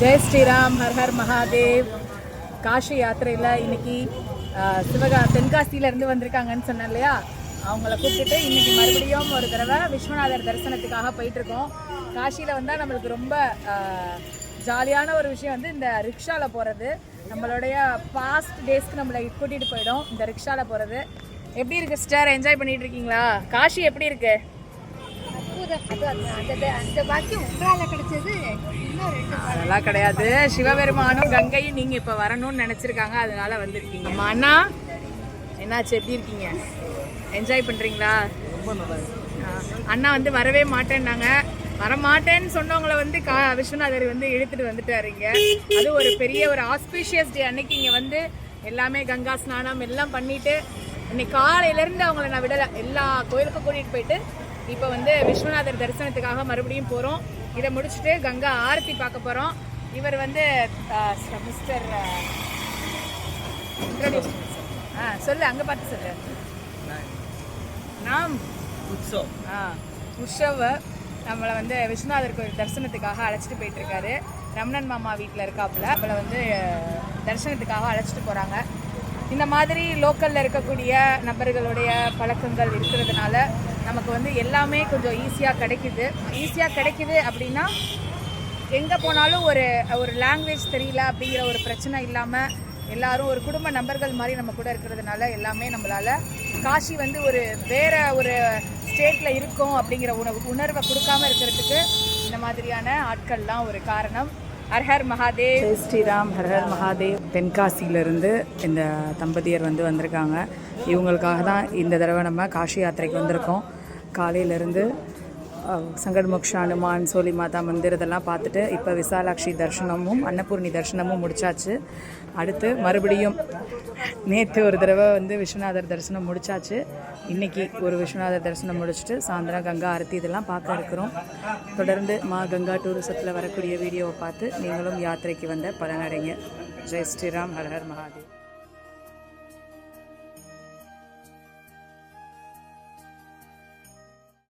Jai Shriram her her Mahadev. Kashi யாத்திரையில் இன்னைக்கு சிவகா தென்காசியிலேருந்து வந்திருக்காங்கன்னு சொன்னேன் இல்லையா? அவங்கள கூப்பிட்டுட்டு இன்னைக்கு மறுபடியும் ஒரு தடவை விஸ்வநாதர் தரிசனத்துக்காக போயிட்டுருக்கோம். காஷியில் வந்தால் நம்மளுக்கு ரொம்ப ஜாலியான ஒரு விஷயம் வந்து இந்த ரிக்ஷாவில் போகிறது நம்மளுடைய பாஸ்ட் டேஸ்க்கு நம்மளை கூட்டிகிட்டு போயிடும் இந்த ரிக்ஷாவில் போகிறது எப்படி இருக்கு சிஸ்டர் என்ஜாய் பண்ணிட்டு இருக்கீங்களா? காஷி எப்படி இருக்குது அதெல்லாம் கிடையாது. சிவபெருமானும் கங்கையும் நீங்க இப்ப வரணும்னு நினைச்சிருக்காங்க. அதனால வந்திருக்கீங்க. அண்ணா என்னாச்சு? எப்படி இருக்கீங்க? என்ஜாய் பண்றீங்களா? ரொம்ப அண்ணா வந்து வரவே மாட்டேன்னாங்க. வரமாட்டேன்னு சொன்னவங்கள வந்து கா விஸ்வநாதர் வந்து இழுத்துட்டு வந்துட்டாருங்க அது ஒரு பெரிய ஒரு ஆஸ்பீஷியஸ் டே அன்னைக்கு இங்க வந்து எல்லாமே கங்கா ஸ்நானம் எல்லாம் பண்ணிட்டு இன்னைக்கு காலையில இருந்து அவங்கள நான் விடல. எல்லா கோயிலுக்கும் கூட்டிட்டு போயிட்டு இப்போ வந்து விஸ்வநாதர் தரிசனத்துக்காக மறுபடியும் போறோம். இதை முடிச்சுட்டு கங்கா ஆரத்தி பார்க்க போறோம். இவர் வந்து மிஸ்டர் இன்ட்ரோடியூஸ் ஆ சொல்லு அங்க பார்த்து சொல்லு. நாம் உற்சவ் ஆ உற்சவ நம்மளை வந்து விஸ்வநாதர் கோயில் தரிசனத்துக்காக அழைச்சிட்டு போயிட்டு இருக்காரு ரமணன் மாமா வீட்டில் இருக்காப்புல. அவளை வந்து தரிசனத்துக்காக அழைச்சிட்டு போகிறாங்க இந்த மாதிரி லோக்கலில் இருக்கக்கூடிய நபர்களுடைய பழக்கங்கள் இருக்கிறதுனால நமக்கு வந்து எல்லாமே கொஞ்சம் ஈஸியாக கிடைக்குது. ஈஸியாக கிடைக்குது அப்படின்னா எங்கே போனாலும் ஒரு ஒரு லாங்குவேஜ் தெரியல அப்படிங்கிற ஒரு பிரச்சனை இல்லாமல் எல்லாரும் ஒரு குடும்ப நபர்கள் மாதிரி நம்ம கூட இருக்கிறதுனால எல்லாமே நம்மளால காஷி வந்து ஒரு வேற ஒரு ஸ்டேட்டில் இருக்கோம் அப்படிங்கிற உணவு உணர்வை கொடுக்காம இருக்கிறதுக்கு இந்த மாதிரியான ஆட்கள்லாம் ஒரு காரணம். ஹர்ஹர் மகாதேவ். ஜெய் ஸ்ரீராம் ஹர்ஹர் மகாதேவ். தென்காசியிலிருந்து இந்த தம்பதியர் வந்து வந்திருக்காங்க. இவங்களுக்காக தான் இந்த தடவை நம்ம காஷி யாத்திரைக்கு வந்திருக்கோம். காலையிலேருந்து சங்கடமோக்ஷ அனுமான் சோலி மாதா மந்திர் இதெல்லாம் பார்த்துட்டு இப்போ விசாலாட்சி தரிசனமும் அன்னபூர்ணி தரிசனமும் முடிச்சாச்சு. அடுத்து மறுபடியும் நேற்று ஒரு தடவை வந்து விஸ்வநாதர் தரிசனம் முடிச்சாச்சு. இன்றைக்கி ஒரு விஸ்வநாதர் தரிசனம் முடிச்சுட்டு சாயந்தரம் கங்கா ஆரத்தி இதெல்லாம் பார்க்க இருக்கிறோம். தொடர்ந்து மா கங்கா டூரிசத்தில் வரக்கூடிய வீடியோவை பார்த்து நீங்களும் யாத்திரைக்கு வந்த பலனடைங்க. ஜெய் ஸ்ரீராம் ஹர ஹர் மகாதேவ்.